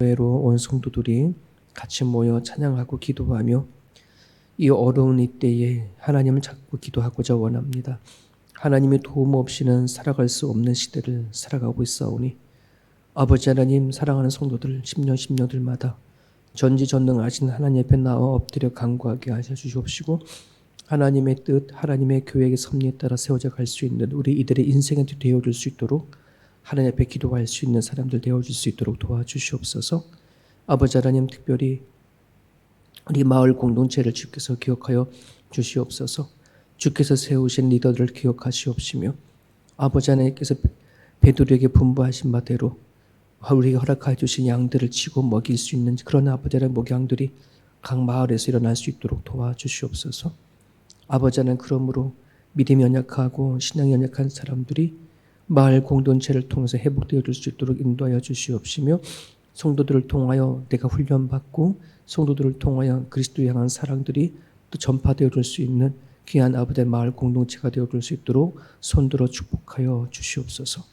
교회로 온 성도들이 같이 모여 찬양하고 기도하며 이 어려운 이때에 하나님을 찾고 기도하고자 원합니다. 하나님의 도움 없이는 살아갈 수 없는 시대를 살아가고 있사오니 아버지 하나님 사랑하는 성도들 10년 10년들마다 전지전능하신 하나님 앞에 나와 엎드려 간구하게 하셔 주시옵시고 하나님의 뜻, 하나님의 교회의 섭리에 따라 세워져 갈 수 있는 우리 이들의 인생이 되어줄 수 있도록 하나님 앞에 기도할 수 있는 사람들 되어줄 수 있도록 도와주시옵소서. 아버지 하나님 특별히 우리 마을 공동체를 주께서 기억하여 주시옵소서. 주께서 세우신 리더들을 기억하시옵시며 아버지 하나님께서 베드로에게 분부하신 바대로 우리에게 허락하여 주신 양들을 치고 먹일 수 있는 그런 아버지 하나님 목양들이 각 마을에서 일어날 수 있도록 도와주시옵소서. 아버지 하나님 그러므로 믿음이 연약하고 신앙이 연약한 사람들이 마을 공동체를 통해서 회복되어 줄 수 있도록 인도하여 주시옵시며 성도들을 통하여 내가 훈련받고 성도들을 통하여 그리스도 향한 사랑들이 또 전파되어 줄 수 있는 귀한 아버지의 마을 공동체가 되어 줄 수 있도록 손들어 축복하여 주시옵소서.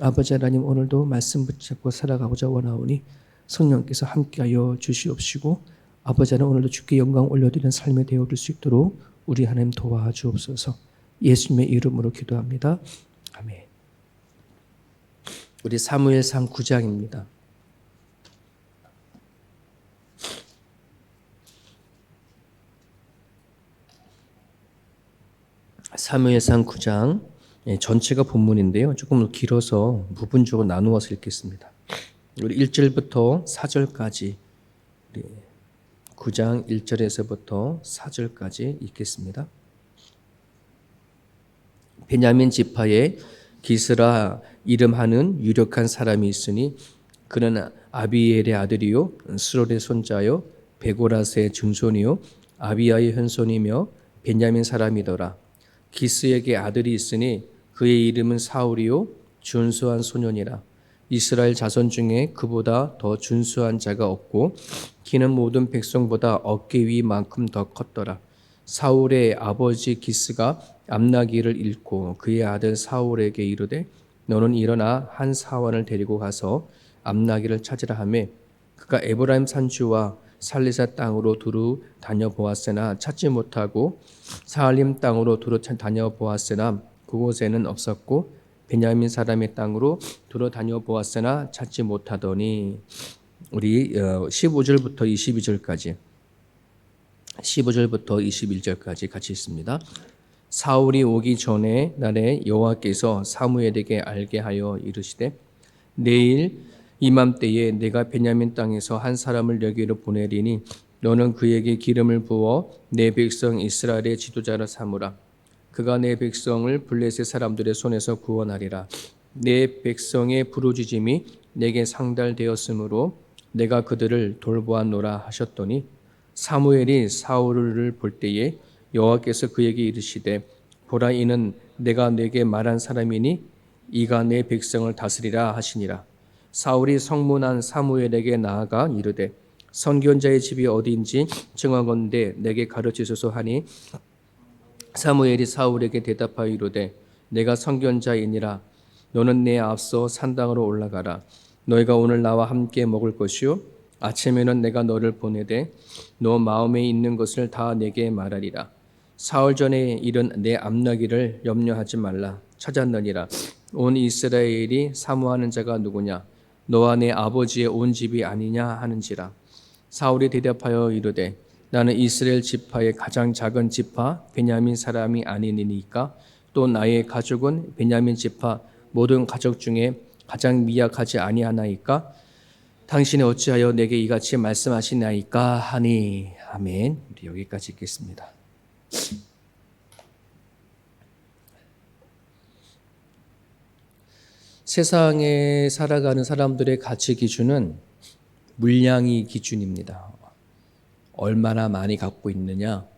아버지 하나님 오늘도 말씀 붙잡고 살아가고자 원하오니 성령께서 함께하여 주시옵시고 아버지 하나님 오늘도 주께 영광 올려드리는 삶이 되어 줄 수 있도록 우리 하나님 도와주옵소서. 예수님의 이름으로 기도합니다. 아멘. 우리 사무엘상 9장입니다. 사무엘상 9장 예, 전체가 본문인데요. 조금 길어서 부분적으로 나누어서 읽겠습니다. 우리 1절부터 4절까지 9장 1절에서부터 4절까지 읽겠습니다. 베냐민 지파에 기스라 이름하는 유력한 사람이 있으니 그는 아비엘의 아들이요 스롤의 손자요 베고라스의 증손이요 아비아의 현손이며 베냐민 사람이더라. 기스에게 아들이 있으니 그의 이름은 사울이요 준수한 소년이라. 이스라엘 자손 중에 그보다 더 준수한 자가 없고 키는 모든 백성보다 어깨 위만큼 더 컸더라. 사울의 아버지 기스가 암나기를 잃고 그의 아들 사울에게 이르되 너는 일어나 한 사원을 데리고 가서 암나기를 찾으라 하매 그가 에브라임 산주와 살리사 땅으로 두루 다녀보았으나 찾지 못하고 사알림 땅으로 두루 다녀보았으나 그곳에는 없었고 베냐민 사람의 땅으로 두루 다녀보았으나 찾지 못하더니. 우리 15절부터 어, 22절까지 15절부터 21절까지 같이 있습니다. 사울이 오기 전에 날에 여호와께서 사무엘에게 알게 하여 이르시되 내일 이맘때에 내가 베냐민 땅에서 한 사람을 여기로 보내리니 너는 그에게 기름을 부어 내 백성 이스라엘의 지도자로 삼으라 그가 내 백성을 블레셋 사람들의 손에서 구원하리라 내 백성의 부르짖음이 내게 상달되었으므로 내가 그들을 돌보았노라 하셨더니 사무엘이 사울을 볼 때에 여호와께서 그에게 이르시되 보라 이는 내가 내게 말한 사람이니 이가 내 백성을 다스리라 하시니라. 사울이 성문한 사무엘에게 나아가 이르되 선견자의 집이 어디인지 정하건대 내게 가르치소서 하니 사무엘이 사울에게 대답하여 이르되 내가 선견자이니라. 너는 내 앞서 산당으로 올라가라. 너희가 오늘 나와 함께 먹을 것이요 아침에는 내가 너를 보내되 너 마음에 있는 것을 다 내게 말하리라. 사흘 전에 일은 내 암나기를 염려하지 말라. 찾았느니라. 온 이스라엘이 사모하는 자가 누구냐? 너와 내 아버지의 온 집이 아니냐 하는지라. 사울이 대답하여 이르되 나는 이스라엘 지파의 가장 작은 지파 베냐민 사람이 아니니까 또 나의 가족은 베냐민 지파 모든 가족 중에 가장 미약하지 아니하나이까 당신이 어찌하여 내게 이같이 말씀하시나이까 하니 아멘. 우리 여기까지 읽겠습니다. 세상에 살아가는 사람들의 가치 기준은 물량이 기준입니다. 얼마나 많이 갖고 있느냐,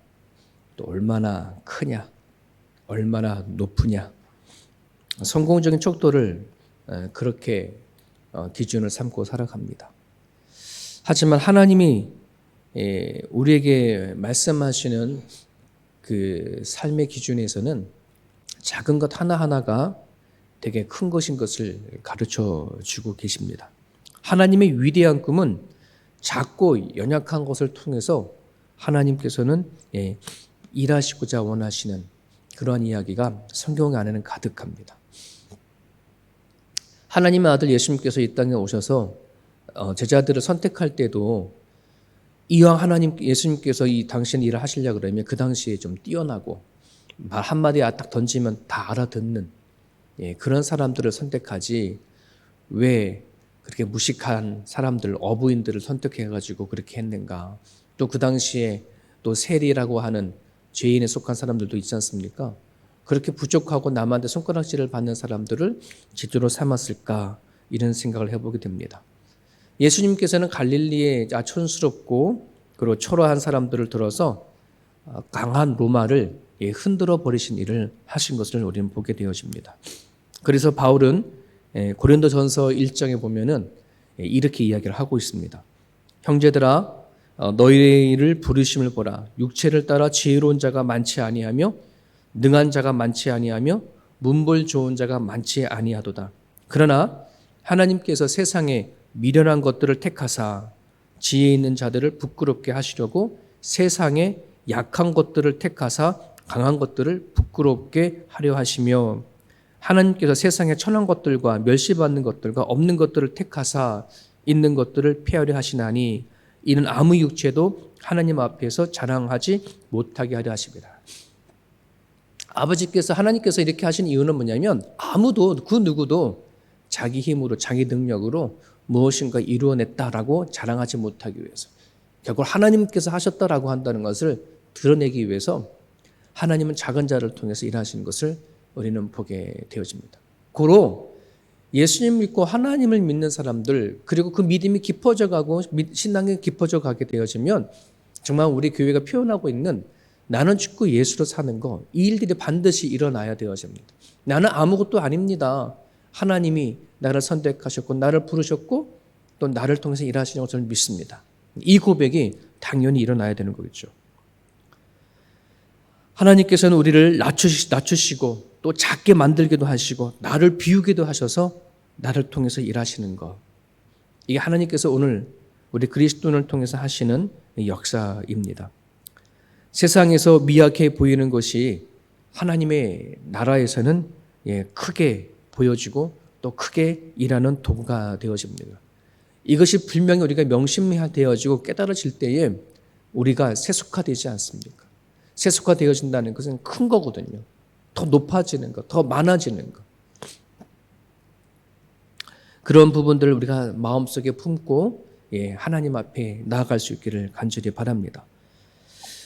또 얼마나 크냐, 얼마나 높으냐. 성공적인 척도를 그렇게 어, 기준을 삼고 살아갑니다. 하지만 하나님이 예, 우리에게 말씀하시는 그 삶의 기준에서는 작은 것 하나하나가 되게 큰 것인 것을 가르쳐 주고 계십니다. 하나님의 위대한 꿈은 작고 연약한 것을 통해서 하나님께서는 예, 일하시고자 원하시는 그러한 이야기가 성경 안에는 가득합니다. 하나님의 아들 예수님께서 이 땅에 오셔서 어, 제자들을 선택할 때도 이왕 하나님 예수님께서 이 당신 일을 하시려 그러면 그 당시에 좀 뛰어나고 말 한마디 딱 던지면 다 알아듣는 예, 그런 사람들을 선택하지 왜 그렇게 무식한 사람들 어부인들을 선택해 가지고 그렇게 했는가 또 그 당시에 또 세리라고 하는 죄인에 속한 사람들도 있지 않습니까? 그렇게 부족하고 남한테 손가락질을 받는 사람들을 지도로 삼았을까 이런 생각을 해보게 됩니다. 예수님께서는 갈릴리에 촌스럽고 그리고 초라한 사람들을 들어서 어, 강한 로마를 예, 흔들어 버리신 일을 하신 것을 우리는 보게 되어집니다. 그래서 바울은 예, 고린도전서 1장에 보면은 예, 이렇게 이야기를 하고 있습니다. 형제들아 어, 너희를 부르심을 보라 육체를 따라 지혜로운 자가 많지 아니하며 능한 자가 많지 아니하며 문벌 좋은 자가 많지 아니하도다. 그러나 하나님께서 세상에 미련한 것들을 택하사 지혜 있는 자들을 부끄럽게 하시려고 세상에 약한 것들을 택하사 강한 것들을 부끄럽게 하려 하시며 하나님께서 세상에 천한 것들과 멸시받는 것들과 없는 것들을 택하사 있는 것들을 피하려 하시나니 이는 아무 육체도 하나님 앞에서 자랑하지 못하게 하려 하십니다. 아버지께서 하나님께서 이렇게 하신 이유는 뭐냐면 아무도 그 누구도 자기 힘으로 자기 능력으로 무엇인가 이루어냈다라고 자랑하지 못하기 위해서 결국 하나님께서 하셨다라고 한다는 것을 드러내기 위해서 하나님은 작은 자를 통해서 일하시는 것을 우리는 보게 되어집니다. 고로 예수님 믿고 하나님을 믿는 사람들 그리고 그 믿음이 깊어져 가고 신앙이 깊어져 가게 되어지면 정말 우리 교회가 표현하고 있는 나는 죽고 예수로 사는 거 이 일들이 반드시 일어나야 되어집니다. 나는 아무것도 아닙니다. 하나님이 나를 선택하셨고 나를 부르셨고 또 나를 통해서 일하시는 것을 믿습니다. 이 고백이 당연히 일어나야 되는 거겠죠. 하나님께서는 우리를 낮추시, 낮추시고 또 작게 만들기도 하시고 나를 비우기도 하셔서 나를 통해서 일하시는 것. 이게 하나님께서 오늘 우리 그리스도를 통해서 하시는 역사입니다. 세상에서 미약해 보이는 것이 하나님의 나라에서는 예, 크게 보여지고 또 크게 일하는 도구가 되어집니다. 이것이 분명히 우리가 명심되어지고 깨달아질 때에 우리가 세속화되지 않습니까? 세속화되어진다는 것은 큰 거거든요. 더 높아지는 것, 더 많아지는 것. 그런 부분들을 우리가 마음속에 품고 예, 하나님 앞에 나아갈 수 있기를 간절히 바랍니다.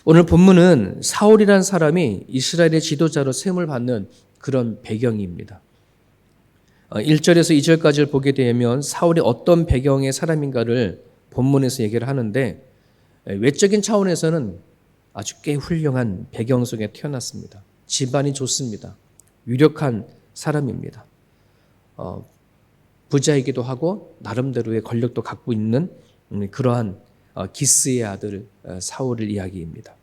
오늘 본문은 사울이라는 사람이 이스라엘의 지도자로 세움을 받는 그런 배경입니다. 1절에서 어, 2절까지를 보게 되면 사울이 어떤 배경의 사람인가를 본문에서 얘기를 하는데 외적인 차원에서는 아주 꽤 훌륭한 배경 속에 태어났습니다. 집안이 좋습니다. 유력한 사람입니다. 어, 부자이기도 하고 나름대로의 권력도 갖고 있는 음, 그러한 어, 기스의 아들 어, 사울을 이야기입니다.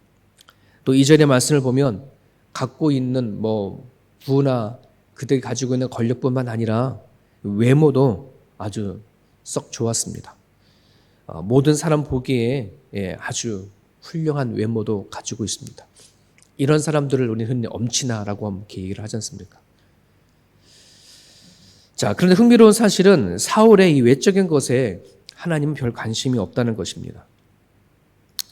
또 이전의 말씀을 보면 갖고 있는 뭐 부나 그들이 가지고 있는 권력뿐만 아니라 외모도 아주 썩 좋았습니다. 어, 모든 사람 보기에 예, 아주 훌륭한 외모도 가지고 있습니다. 이런 사람들을 우리 흔히 엄친아라고 얘기를 하지 않습니까? 자, 그런데 흥미로운 사실은 사울의 이 외적인 것에 하나님은 별 관심이 없다는 것입니다.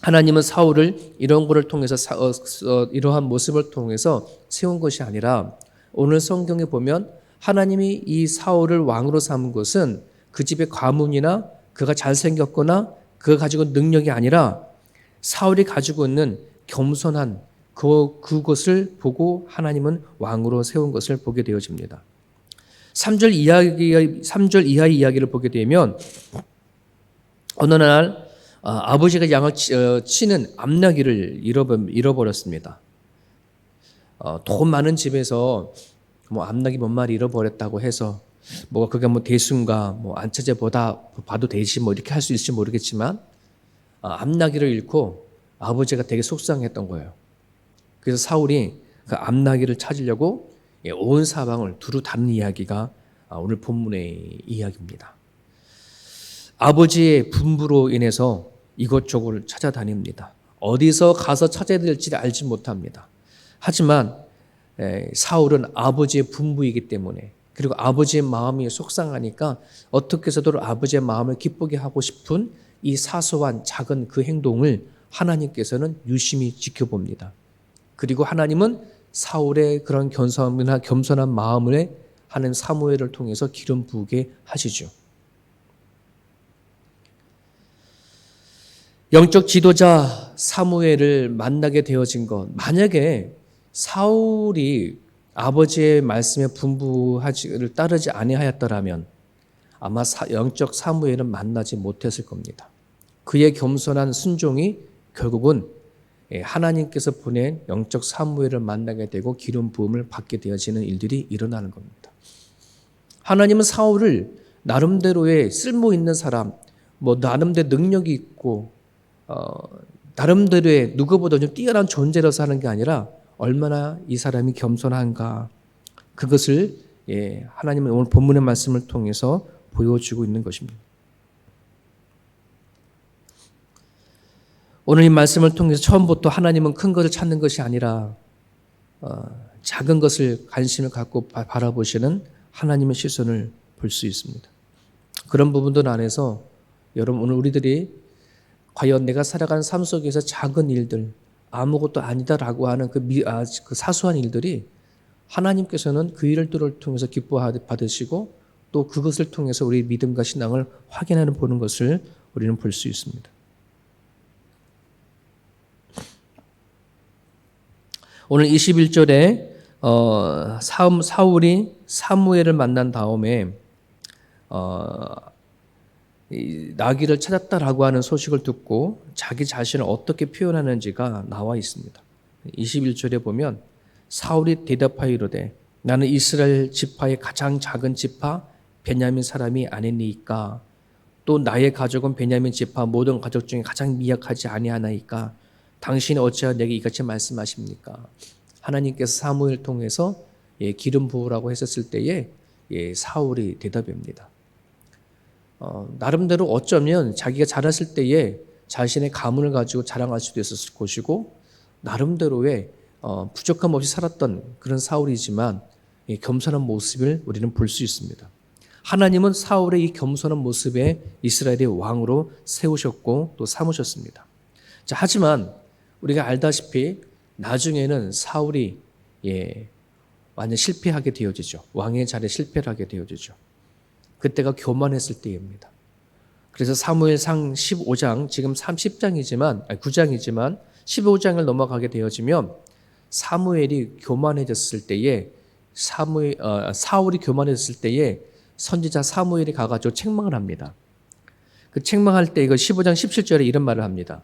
하나님은 사울을 이런 것을 통해서 어, 어, 이러한 모습을 통해서 세운 것이 아니라 오늘 성경에 보면 하나님이 이 사울을 왕으로 삼은 것은 그 집의 가문이나 그가 잘생겼거나 그가 가지고 능력이 아니라 사울이 가지고 있는 겸손한 그, 그것을 보고 하나님은 왕으로 세운 것을 보게 되어집니다. 3절 이야기, 3절 이하의 이야기를 보게 되면 어느 날 아, 버지가 양을 어, 치는 암나기를 잃어버렸습니다. 어, 돈 많은 집에서 뭐 암나기 몇 마리 잃어버렸다고 해서 뭐가 그게 뭐 대순가 뭐 안처제 보다 봐도 되지 뭐 이렇게 할 수 있을지 모르겠지만 아, 암나기를 잃고 아버지가 되게 속상했던 거예요. 그래서 사울이 그 암나기를 찾으려고 예, 온 사방을 두루 다는 이야기가 아, 오늘 본문의 이야기입니다. 아버지의 분부로 인해서 이것저것 찾아다닙니다. 어디서 가서 찾아야 될지 알지 못합니다. 하지만 에, 사울은 아버지의 분부이기 때문에 그리고 아버지의 마음이 속상하니까 어떻게 해서도 아버지의 마음을 기쁘게 하고 싶은 이 사소한 작은 그 행동을 하나님께서는 유심히 지켜봅니다. 그리고 하나님은 사울의 그런 견성이나 겸손한 마음을 하는 사무엘을 통해서 기름 부게 하시죠. 영적 지도자 사무엘을 만나게 되어진 것. 만약에 사울이 아버지의 말씀에 분부하지를 따르지 아니하였더라면 아마 영적 사무엘은 만나지 못했을 겁니다. 그의 겸손한 순종이 결국은 예, 하나님께서 보낸 영적 사무엘을 만나게 되고 기름 부음을 받게 되어지는 일들이 일어나는 겁니다. 하나님은 사울을 나름대로의 쓸모 있는 사람, 뭐 나름대로 능력이 있고 어, 나름대로의 누구보다 좀 뛰어난 존재로서 하는 게 아니라 얼마나 이 사람이 겸손한가 그것을 예, 하나님은 오늘 본문의 말씀을 통해서 보여주고 있는 것입니다. 오늘 이 말씀을 통해서 처음부터 하나님은 큰 것을 찾는 것이 아니라 어, 작은 것을 관심을 갖고 바라보시는 하나님의 시선을 볼 수 있습니다. 그런 부분들 안에서 여러분 오늘 우리들이 과연 내가 살아가는 삶 속에서 작은 일들 아무것도 아니다라고 하는 그, 미, 아, 그 사소한 일들이 하나님께서는 그 일들을 통해서 기뻐 받으시고 또 그것을 통해서 우리 믿음과 신앙을 확인하는 보는 것을 우리는 볼 수 있습니다. 오늘 21절에 어, 사울이 사무엘을 만난 다음에 어, 나귀를 찾았다라고 하는 소식을 듣고 자기 자신을 어떻게 표현하는지가 나와 있습니다. 21절에 보면 사울이 대답하여 이르되 나는 이스라엘 지파의 가장 작은 지파 베냐민 사람이 아니니까 또 나의 가족은 베냐민 지파 모든 가족 중에 가장 미약하지 아니하나이까 당신이 어찌하여 내게 이같이 말씀하십니까? 하나님께서 사무엘 통해서 예, 기름 부으라고 했었을 때에 예, 사울이 대답입니다. 어, 나름대로 어쩌면 자기가 자랐을 때에 자신의 가문을 가지고 자랑할 수도 있었을 것이고 나름대로의 어, 부족함 없이 살았던 그런 사울이지만 예, 겸손한 모습을 우리는 볼 수 있습니다. 하나님은 사울의 이 겸손한 모습에 이스라엘의 왕으로 세우셨고 또 삼으셨습니다. 자, 하지만 우리가 알다시피 나중에는 사울이 예, 완전 실패하게 되어지죠. 왕의 자리에 실패를 하게 되어지죠. 그때가 교만했을 때입니다. 그래서 사무엘상 15장 지금 30장이지만 아니 9장이지만 15장을 넘어가게 되어지면 사무엘이 교만해졌을 때에 사무엘 어, 사울이 교만했을 때에 선지자 사무엘이 가가지고 책망을 합니다. 그 책망할 때 이거 15장 17절에 이런 말을 합니다.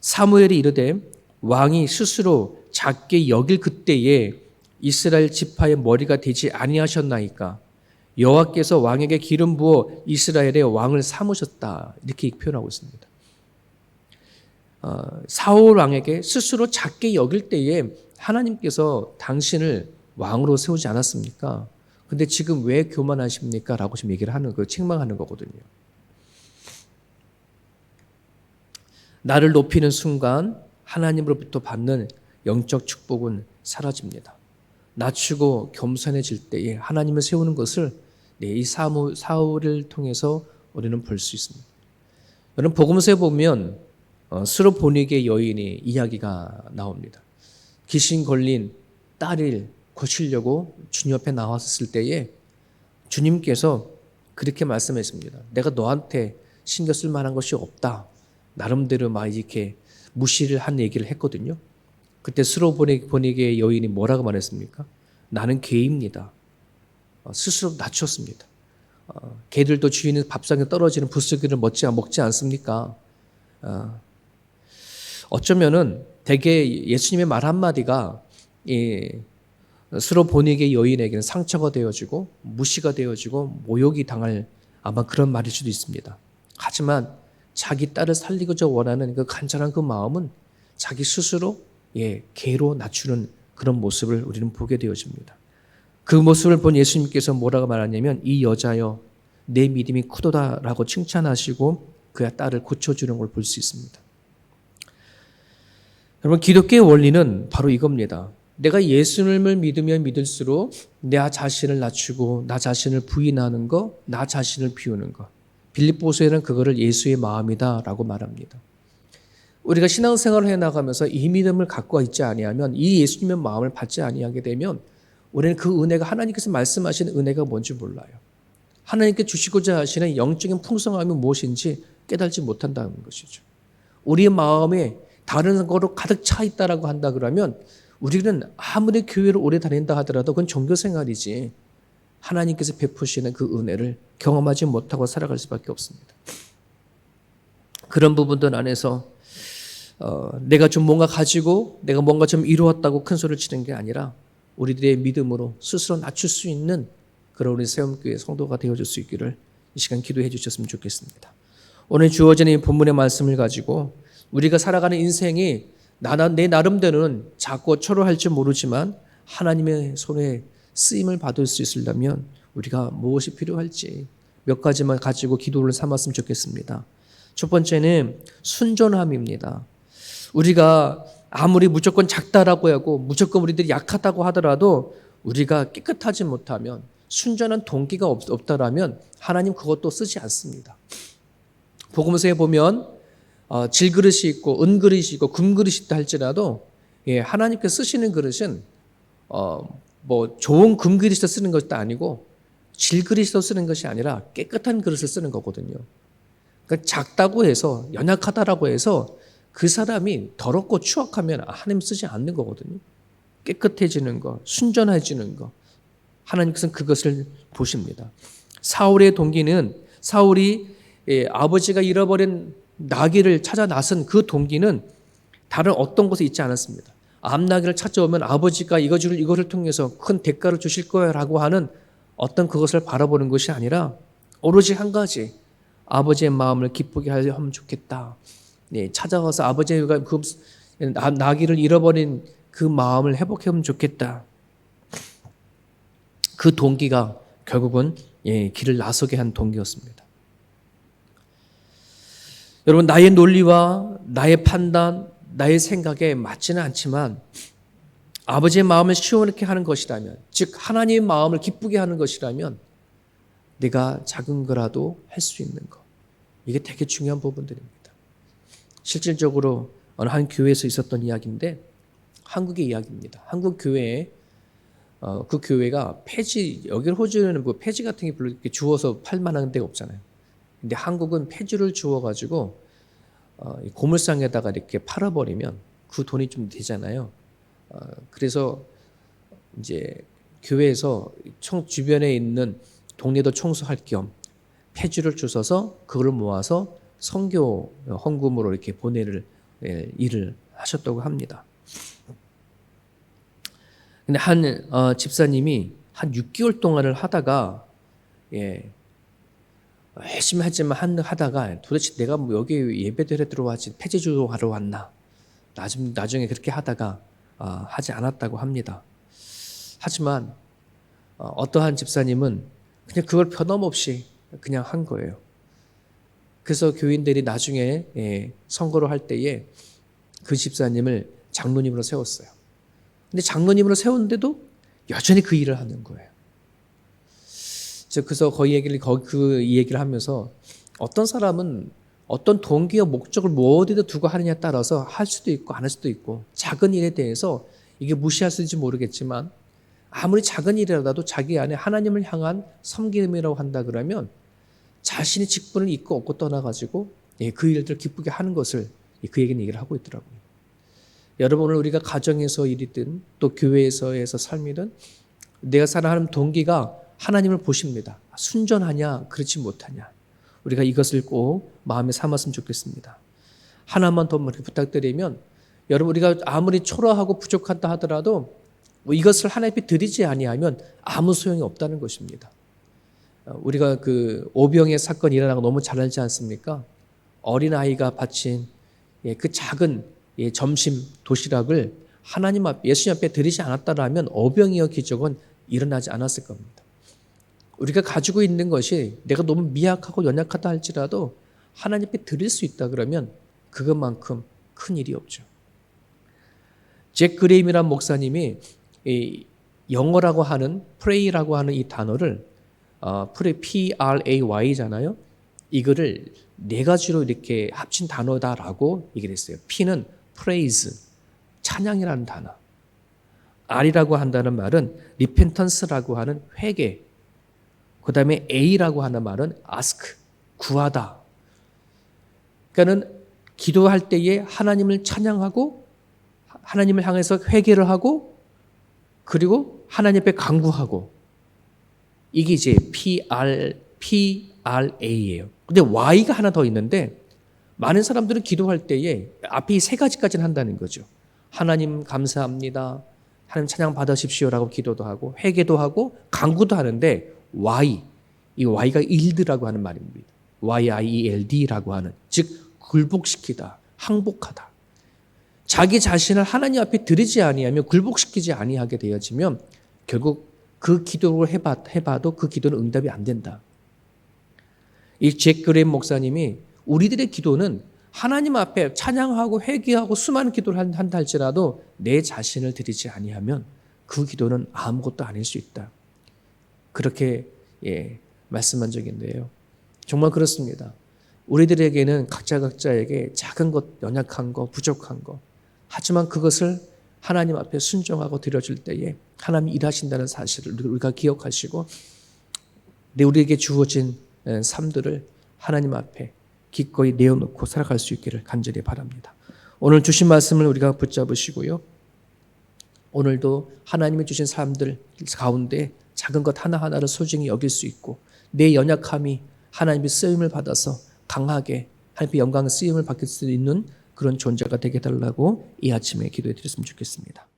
사무엘이 이르되 왕이 스스로 작게 여길 그때에 이스라엘 지파의 머리가 되지 아니하셨나이까 여호와께서 왕에게 기름 부어 이스라엘의 왕을 삼으셨다 이렇게 표현하고 있습니다. 어, 사울 왕에게 스스로 작게 여길 때에 하나님께서 당신을 왕으로 세우지 않았습니까? 근데 지금 왜 교만하십니까? 라고 지금 얘기를 하는 그 책망하는 거거든요. 나를 높이는 순간 하나님으로부터 받는 영적 축복은 사라집니다. 낮추고 겸손해질 때에 하나님을 세우는 것을 네, 이 사울을 통해서 우리는 볼 수 있습니다. 여러분 복음서에 보면 어, 스로보닉의 여인이 이야기가 나옵니다. 귀신 걸린 딸을 고치려고 주님 앞에 나왔을 때에 주님께서 그렇게 말씀했습니다. 내가 너한테 신경 쓸 만한 것이 없다. 나름대로 막 이렇게 무시를 한 얘기를 했거든요. 그때 스로보닉의 여인이 뭐라고 말했습니까? 나는 개입니다. 어, 스스로 낮췄습니다. 어, 개들도 주인의 밥상에 떨어지는 부스기를 먹지, 먹지 않습니까? 어, 어쩌면은 대개 예수님의 말 한마디가 스로 본익의 여인에게는 상처가 되어지고 무시가 되어지고 모욕이 당할 아마 그런 말일 수도 있습니다. 하지만 자기 딸을 살리고자 원하는 그 간절한 그 마음은 자기 스스로 예, 개로 낮추는 그런 모습을 우리는 보게 되어집니다. 그 모습을 본 예수님께서 뭐라고 말하냐면 이 여자여 내 믿음이 크도다라고 칭찬하시고 그의 딸을 고쳐주는 걸 볼 수 있습니다. 여러분 기독교의 원리는 바로 이겁니다. 내가 예수님을 믿으면 믿을수록 내 자신을 낮추고 나 자신을 부인하는 거, 나 자신을 비우는 거. 빌립보서에는 그거를 예수의 마음이다라고 말합니다. 우리가 신앙생활을 해 나가면서 이 믿음을 갖고 있지 아니하면 이 예수님의 마음을 받지 아니하게 되면 우리는 그 은혜가 하나님께서 말씀하시는 은혜가 뭔지 몰라요. 하나님께 주시고자 하시는 영적인 풍성함이 무엇인지 깨달지 못한다는 것이죠. 우리의 마음에 다른 거로 가득 차 있다라고 한다 그러면 우리는 아무리 교회를 오래 다닌다 하더라도 그건 종교 생활이지 하나님께서 베푸시는 그 은혜를 경험하지 못하고 살아갈 수밖에 없습니다. 그런 부분들 안에서 어, 내가 좀 뭔가 가지고 내가 뭔가 좀 이루었다고 큰 소리를 치는 게 아니라 우리들의 믿음으로 스스로 낮출 수 있는 그런 우리 세움교회 성도가 되어줄 수 있기를 이 시간 기도해 주셨으면 좋겠습니다. 오늘 주어진 이 본문의 말씀을 가지고 우리가 살아가는 인생이 나나 내 나름대로는 작고 초라할지 모르지만 하나님의 손에 쓰임을 받을 수 있으려면 우리가 무엇이 필요할지 몇 가지만 가지고 기도를 삼았으면 좋겠습니다. 첫 번째는 순전함입니다. 우리가 아무리 무조건 작다라고 하고 무조건 우리들이 약하다고 하더라도 우리가 깨끗하지 못하면 순전한 동기가 없, 없다라면 하나님 그것도 쓰지 않습니다. 복음서에 보면 어, 질그릇이 있고 은그릇이 있고 금그릇이 있다 할지라도 예, 하나님께 쓰시는 그릇은 어, 뭐 좋은 금그릇을 쓰는 것도 아니고 질그릇을 쓰는 것이 아니라 깨끗한 그릇을 쓰는 거거든요. 그러니까 작다고 해서 연약하다라고 해서 그 사람이 더럽고 추악하면 하나님 쓰지 않는 거거든요. 깨끗해지는 거, 순전해지는 거. 하나님께서는 그것을 보십니다. 사울의 동기는 사울이 예, 아버지가 잃어버린 나귀를 찾아 나선 그 동기는 다른 어떤 곳에 있지 않았습니다. 암나귀를 찾아오면 아버지가 이것을 이것을 통해서 큰 대가를 주실 거야라고 하는 어떤 그것을 바라보는 것이 아니라 오로지 한 가지 아버지의 마음을 기쁘게 하면 좋겠다. 네, 찾아가서 아버지가 그 나귀를 잃어버린 그 마음을 회복하면 좋겠다. 그 동기가 결국은 예, 길을 나서게 한 동기였습니다. 여러분 나의 논리와 나의 판단, 나의 생각에 맞지는 않지만 아버지의 마음을 시원하게 하는 것이라면, 즉 하나님의 마음을 기쁘게 하는 것이라면 내가 작은 거라도 할 수 있는 것. 이게 되게 중요한 부분들입니다. 실질적으로 어느 한 교회에서 있었던 이야기인데 한국의 이야기입니다. 한국 교회에 어, 그 교회가 폐지 여기 호주는 뭐 폐지 같은 게 별로 이렇게 주워서 팔 만한 데가 없잖아요. 근데 한국은 폐지를 주워 가지고 어, 고물상에다가 이렇게 팔아 버리면 그 돈이 좀 되잖아요. 어, 그래서 이제 교회에서 청 주변에 있는 동네도 청소할 겸 폐지를 주셔서 그걸 모아서 성교 헌금으로 이렇게 보내를 예, 일을 하셨다고 합니다. 근데 한 어, 집사님이 한 6개월 동안을 하다가 예, 열심히 하지만 한, 하다가 도대체 내가 뭐 여기 예배드려 들어왔지 폐지주로 하러 왔나? 나중, 나중에 그렇게 하다가 어, 하지 않았다고 합니다. 하지만 어, 떠한 집사님은 그냥 그걸 변함없이 그냥 한 거예요. 그래서 교인들이 나중에 예, 선거를 할 때에 그 집사님을 장로님으로 세웠어요. 근데 장로님으로 세웠는데도 여전히 그 일을 하는 거예요. 그래서 그 얘기를 그 얘기를 하면서 어떤 사람은 어떤 동기와 목적을 뭐 어디다 두고 하느냐에 따라서 할 수도 있고 안 할 수도 있고 작은 일에 대해서 이게 무시할 수 있을지 모르겠지만 아무리 작은 일이라도 자기 안에 하나님을 향한 섬김이라고 한다 그러면 자신의 직분을 잊고 얻고 떠나가지고 예, 그 일들을 기쁘게 하는 것을 그에게는 얘기를 하고 있더라고요. 여러분 오늘 우리가 가정에서 일이든 또 교회에서에서 삶이든 내가 살아가는 동기가 하나님을 보십니다. 순전하냐 그렇지 못하냐 우리가 이것을 꼭 마음에 삼았으면 좋겠습니다. 하나만 더 부탁드리면 여러분 우리가 아무리 초라하고 부족하다 하더라도 뭐 이것을 하나님 앞에 드리지 아니하면 아무 소용이 없다는 것입니다. 어, 우리가 그 오병의 사건이 일어나고 너무 잘 알지 않습니까? 어린 아이가 바친 예, 그 작은 예, 점심 도시락을 하나님 앞 예수님 앞에 드리지 않았다라면 오병이어 기적은 일어나지 않았을 겁니다. 우리가 가지고 있는 것이 내가 너무 미약하고 연약하다 할지라도 하나님께 드릴 수 있다 그러면 그것만큼 큰 일이 없죠. 잭 그레임이란 목사님이 이 영어라고 하는 pray라고 하는 이 단어를 어, pray, P R A Y잖아요. 이거를 네 가지로 이렇게 합친 단어다라고 얘기를 했어요. P는 praise, 찬양이라는 단어. R이라고 한다는 말은 repentance라고 하는 회개. 그 다음에 A라고 하는 말은 ask, 구하다. 그러니까는 기도할 때에 하나님을 찬양하고 하나님을 향해서 회개를 하고 그리고 하나님 앞에 간구하고 이게 이제 PR, PRA예요. 근데 Y가 하나 더 있는데 많은 사람들은 기도할 때에 앞에 이세 가지까지는 한다는 거죠. 하나님 감사합니다. 하나님 찬양 받으십시오라고 기도도 하고 회개도 하고 간구도 하는데 Y 이 Y가 일드라고 하는 말입니다. Y-I-E-L-D라고 하는 즉 굴복시키다, 항복하다. 자기 자신을 하나님 앞에 드리지 아니하며 굴복시키지 아니하게 되어지면 결국 그 기도를 해봐, 해봐도 그 기도는 응답이 안 된다. 이잭 그레임 목사님이 우리들의 기도는 하나님 앞에 찬양하고 회개하고 수많은 기도를 한- 한다 할지라도 내 자신을 드리지 아니하면 그 기도는 아무것도 아닐 수 있다. 그렇게 예, 말씀한 적이 있는데요. 정말 그렇습니다. 우리들에게는 각자 각자에게 작은 것, 연약한 것, 부족한 것. 하지만 그것을 하나님 앞에 순종하고 드려줄 때에 하나님이 일하신다는 사실을 우리가 기억하시고 내 우리에게 주어진 에, 삶들을 하나님 앞에 기꺼이 내어놓고 살아갈 수 있기를 간절히 바랍니다. 오늘 주신 말씀을 우리가 붙잡으시고요. 오늘도 하나님이 주신 사람들 가운데 작은 것 하나하나를 소중히 여길 수 있고 내 연약함이 하나님의 쓰임을 받아서 강하게 하나님의 영광 쓰임을 받을 수 있는 그런 존재가 되게 달라고 이 아침에 기도해 드렸으면 좋겠습니다.